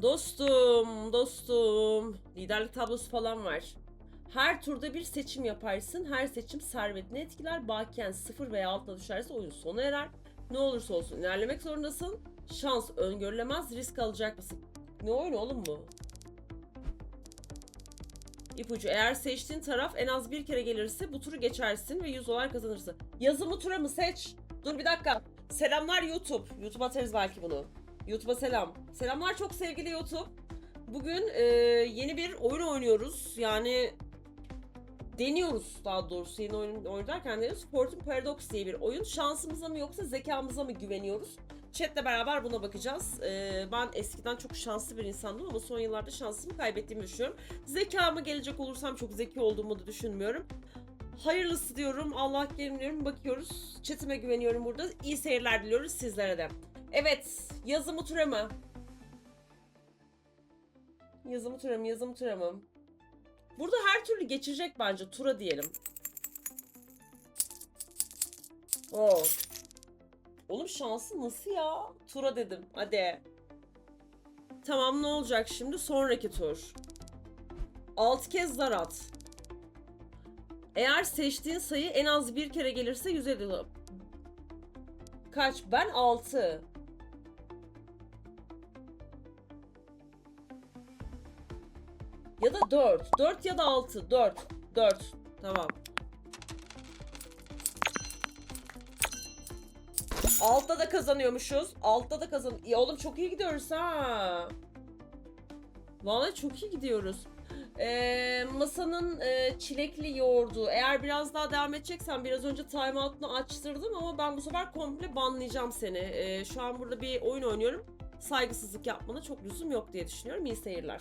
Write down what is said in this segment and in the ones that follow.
Dostum, dostum. Liderlik tablosu falan var. Her turda bir seçim yaparsın. Her seçim servetini etkiler. Bakiyen sıfır veya altına düşerse oyun sona erer. Ne olursa olsun ilerlemek zorundasın. Şans öngörülemez. Risk alacak mısın? Ne oyunu oğlum bu? İpucu eğer seçtiğin taraf en az bir kere gelirse bu turu geçersin ve 100 dolar kazanırsın. Yazımı tura mı seç? Dur bir dakika. Selamlar YouTube. YouTube atarız belki bunu. YouTube'a selam. Selamlar çok sevgili YouTube. Bugün e, yeni bir oyun oynuyoruz. Yani deniyoruz daha doğrusu yeni oyun, derken deniyoruz. Fortune Paradox diye bir oyun. Şansımıza mı yoksa zekamıza mı güveniyoruz? Chat'le beraber buna bakacağız. E, ben eskiden çok şanslı bir insandım ama son yıllarda şansımı kaybettiğimi düşünüyorum. Zekama gelecek olursam çok zeki olduğumu da düşünmüyorum. Hayırlısı diyorum. Allah kerim diyorum. Bakıyoruz. Chat'ime güveniyorum burada. İyi seyirler diliyoruz sizlere de. Evet. Yazımı tura mı? Yazımı tura mı? Yazımı tura? Burada her türlü geçecek bence. Tura diyelim. Oo. Oğlum şansı nasıl ya? Tura dedim. Hadi. Tamam ne olacak şimdi? Sonraki tur. 6 kez zar at. Eğer seçtiğin sayı en az bir kere gelirse 150 dolar. Kaç? Ben 6. Ya da 4. 4 ya da 6. 4. 4. Tamam. Altta da kazanıyormuşuz. Altta da kazan... Ya oğlum çok iyi gidiyoruz ha. Vallahi çok iyi gidiyoruz. Ee, masanın e, çilekli yoğurdu. Eğer biraz daha devam edeceksen biraz önce timeout'unu açtırdım ama ben bu sefer komple banlayacağım seni. Ee, şu an burada bir oyun oynuyorum. Saygısızlık yapmana çok lüzum yok diye düşünüyorum. İyi seyirler.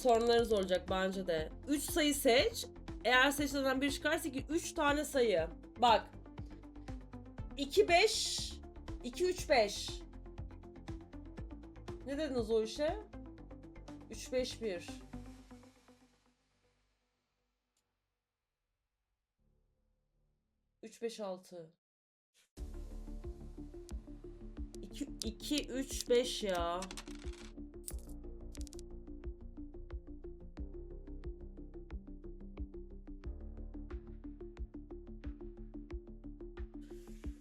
Sorunlarınız olacak bence de. 3 sayı seç. Eğer seçilen bir çıkarsa ki 3 tane sayı. Bak. 2 5 2 3 5. Ne dediniz o işe? 3 5 1. Üç beş altı. İki, iki, üç, beş ya.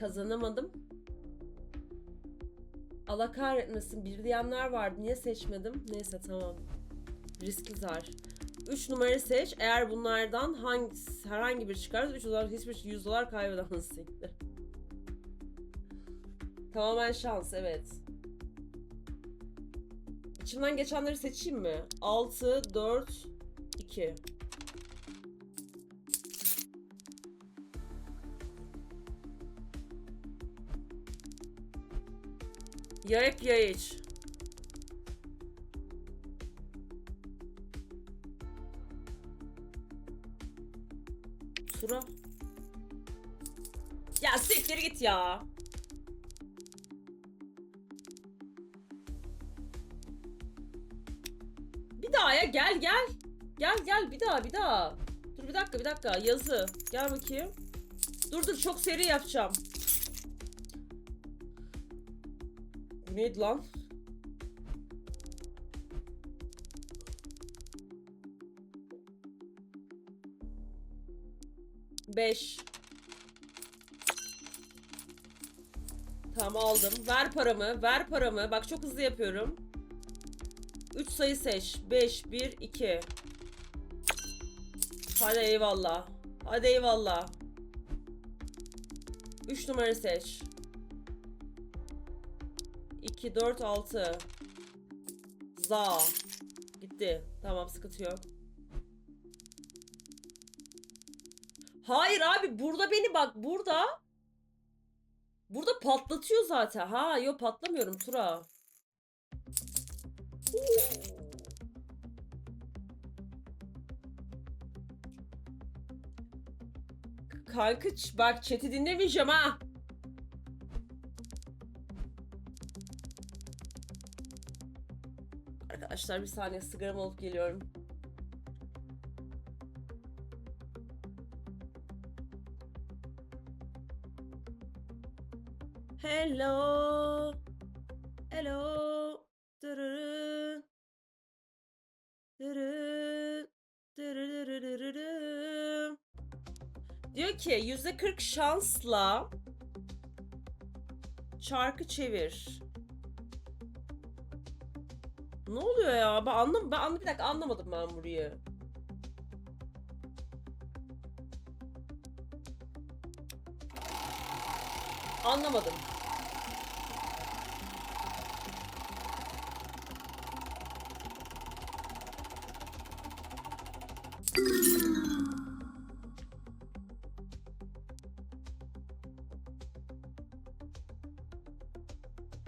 Kazanamadım. Allah kahretmesin bir diyenler vardı. Niye seçmedim? Neyse tamam. Riskli zar. 3 numarayı seç. Eğer bunlardan hangisi, herhangi bir çıkarsa 3 dolar hiçbir 100 dolar kaybeden siktir. Tamamen şans evet. İçimden geçenleri seçeyim mi? 6, 4, 2. Ya hep ya hiç. Tura. Ya siktir git ya. Bir daha ya gel gel. Gel gel bir daha bir daha. Dur bir dakika bir dakika yazı. Gel bakayım. Dur dur çok seri yapacağım. Neydi lan? Beş. Tamam aldım. Ver paramı. Ver paramı. Bak çok hızlı yapıyorum. 3 sayı seç. 5, 1, 2. Hadi eyvallah. Hadi eyvallah. 3 numara seç. 2, 4, 6. Za. Gitti. Tamam sıkıntı yok. Hayır abi burada beni bak burada. Burada patlatıyor zaten. Ha yok patlamıyorum Tura. Kanka bak chat'i dinlemeyeceğim ha. Arkadaşlar bir saniye sigaramı alıp geliyorum. Hello. Hello. Dırırı. Dırı. Dırırırırırı. Diyor ki yüzde 40 şansla çarkı çevir. Ne oluyor ya? Ben anlam ben anlam bir dakika anlamadım ben burayı. Anlamadım.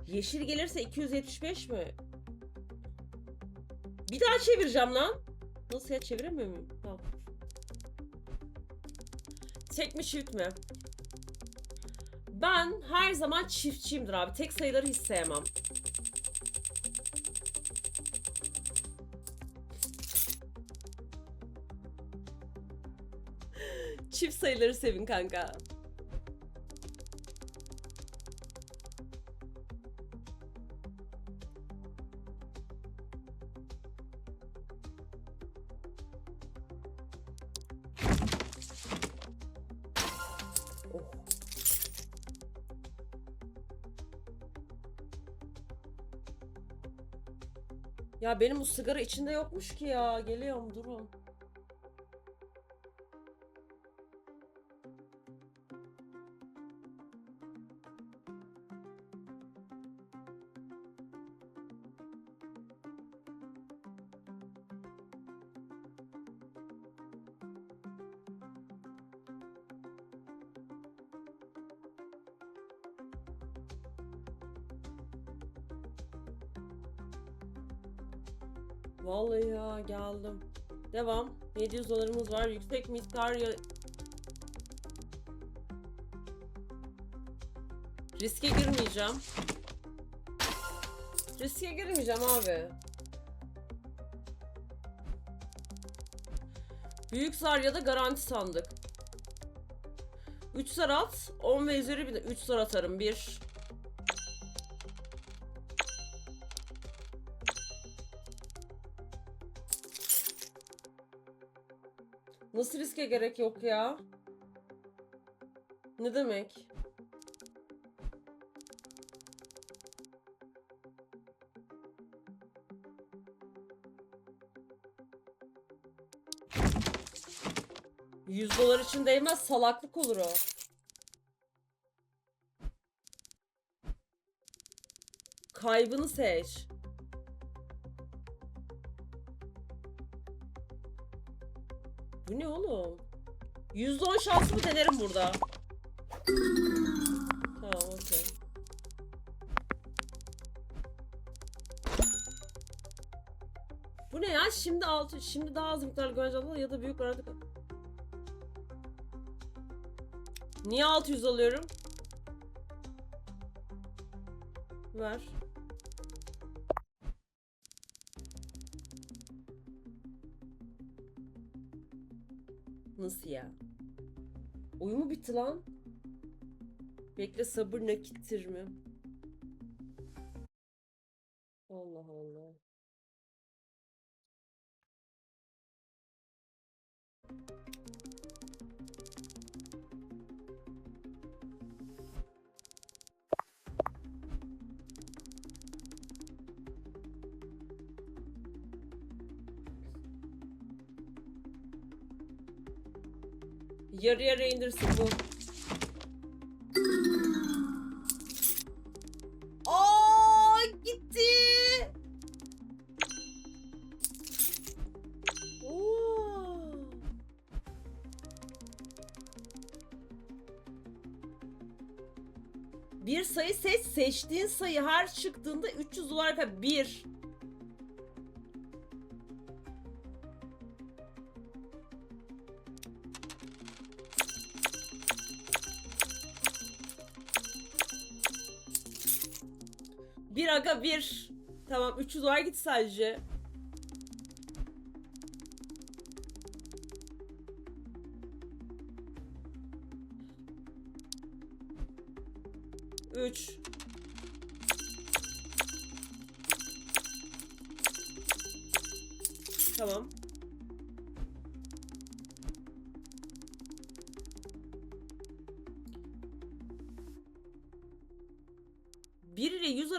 Yeşil gelirse 275 mi? Çevireceğim lan. Nasıl ya çeviremiyor muyum? Tamam. Tek mi çift mi? Ben her zaman çiftçiyimdir abi. Tek sayıları hiç sevmem. Çift sayıları sevin kanka. Ya benim bu sigara içinde yokmuş ki ya. Geliyorum durun. Vallahi ya geldim. Devam. 700 dolarımız var. Yüksek miktar ya... Riske girmeyeceğim. Riske girmeyeceğim abi. Büyük zar ya da garanti sandık. 3 zar at. 10 ve üzeri bir de 3 zar atarım. 1 Nasıl riske gerek yok ya? Ne demek? Yüz dolar için değmez salaklık olur o. Kaybını seç. Bu ne oğlum? %10 şansımı denerim burada. Tamam okey. Bu ne ya? Şimdi altı, şimdi daha az miktarlı güvence ya da büyük aradık. Niye 600 alıyorum? Ver. Nasıl ya? Oyun mu bitti lan? Bekle sabır nakittir mi? Yarı yarı indirsin bu. Aa gitti. Oo. Bir sayı seç. Seçtiğin sayı her çıktığında 300 dolar kadar. 1, Bir. Tamam 300 dolar gitti sadece. Üç. Tamam.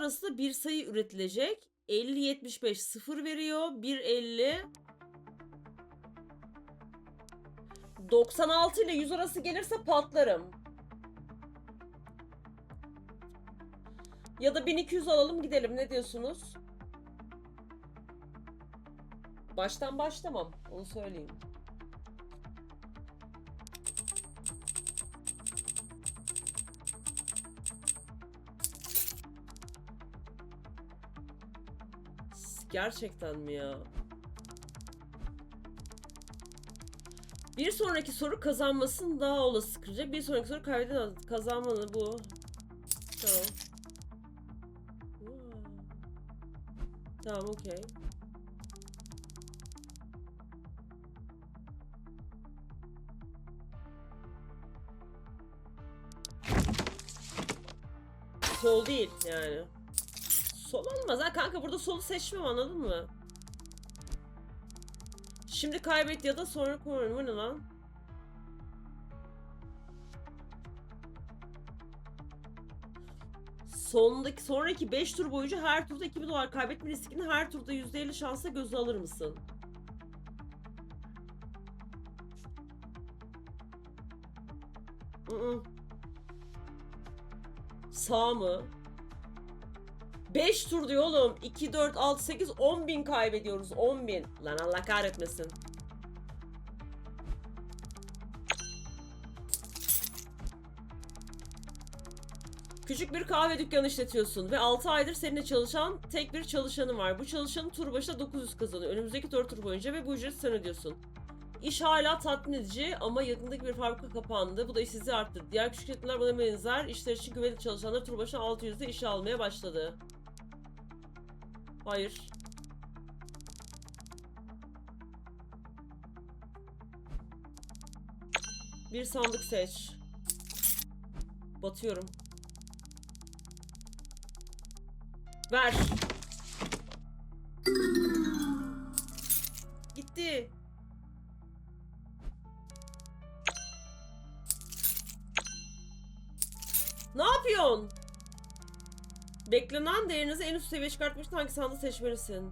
Arasında bir sayı üretilecek. 50 75 0 veriyor. 1 50 96 ile 100 arası gelirse patlarım. Ya da 1200 alalım gidelim. Ne diyorsunuz? Baştan başlamam. Onu söyleyeyim. Gerçekten mi ya? Bir sonraki soru kazanmasını daha olası kıracak. Bir sonraki soru kaybeden kazanmanı bu. Tamam. Tamam okey. Sol değil yani. Sol olmaz ha kanka burada solu seçmem anladın mı? Şimdi kaybet ya da sonra koyun. Bu ne lan? Sondaki, sonraki 5 tur boyunca her turda 2000 dolar kaybetme riskini her turda %50 şansla göze alır mısın? Sağ mı? 5 tur diyor oğlum. 2, 4, 6, 8, 10 bin kaybediyoruz. 10 bin. Lan Allah kahretmesin. Küçük bir kahve dükkanı işletiyorsun ve 6 aydır seninle çalışan tek bir çalışanın var. Bu çalışanın tur başına 900 kazanıyor. Önümüzdeki 4 tur boyunca ve bu ücreti sen ödüyorsun. İş hala tatmin edici ama yakındaki bir fabrika kapandı. Bu da işsizliği arttırdı. Diğer küçük şirketler buna benzer işler için güvenli çalışanlar tur başına 600'de işe almaya başladı. Hayır. Bir sandık seç. Batıyorum. Ver. Beklenen değerinizi en üst seviyeye çıkartmak için hangi sandığı seçmelisin?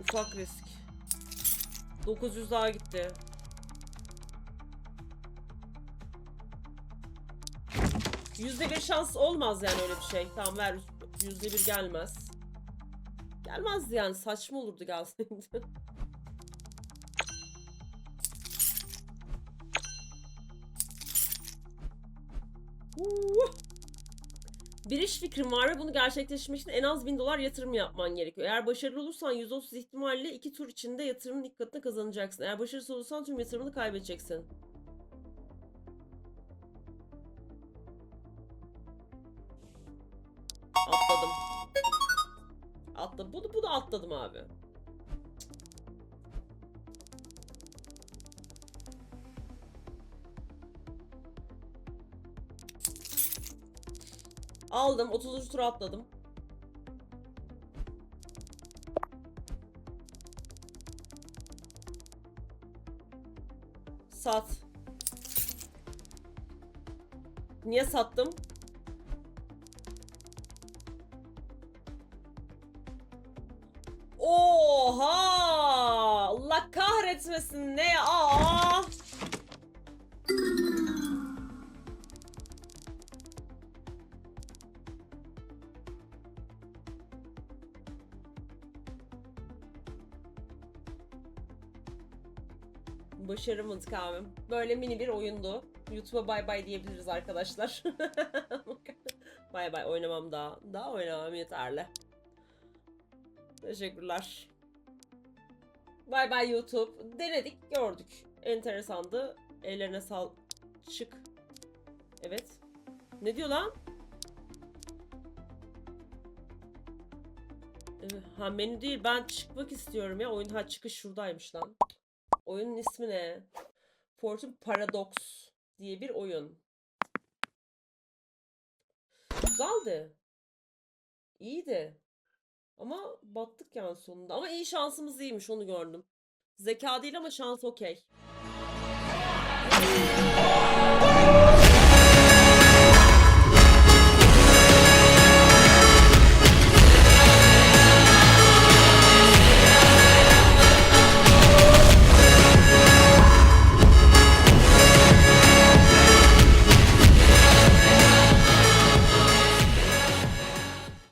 Ufak risk. 900 daha gitti. Yüzde bir şans olmaz yani öyle bir şey. Tamam ver. Yüzde bir gelmez. Gelmezdi yani saçma olurdu gelseydi. Bir iş fikrin var ve bunu gerçekleştirmek için en az 1000 dolar yatırım yapman gerekiyor. Eğer başarılı olursan %30 ihtimalle iki tur içinde yatırımın ilk katını kazanacaksın. Eğer başarısız olursan tüm yatırımını kaybedeceksin. Atladım. Bunu, bunu atladım abi. Aldım. 30. tura atladım. Sat. Niye sattım? Kahretmesin ne ya? Başaramadık abi. Böyle mini bir oyundu. YouTube'a bay bay diyebiliriz arkadaşlar. bay bay oynamam daha. Daha oynamam yeterli. Teşekkürler. Bay bay YouTube. Denedik, gördük. Enteresandı. Ellerine sal çık. Evet. Ne diyor lan? Ha menü değil ben çıkmak istiyorum ya. Oyun ha çıkış şuradaymış lan. Oyunun ismi ne? Fortune Paradox diye bir oyun. Güzeldi. İyiydi. Ama battık yani sonunda. Ama iyi şansımız iyiymiş onu gördüm. Zeka değil ama şans okey.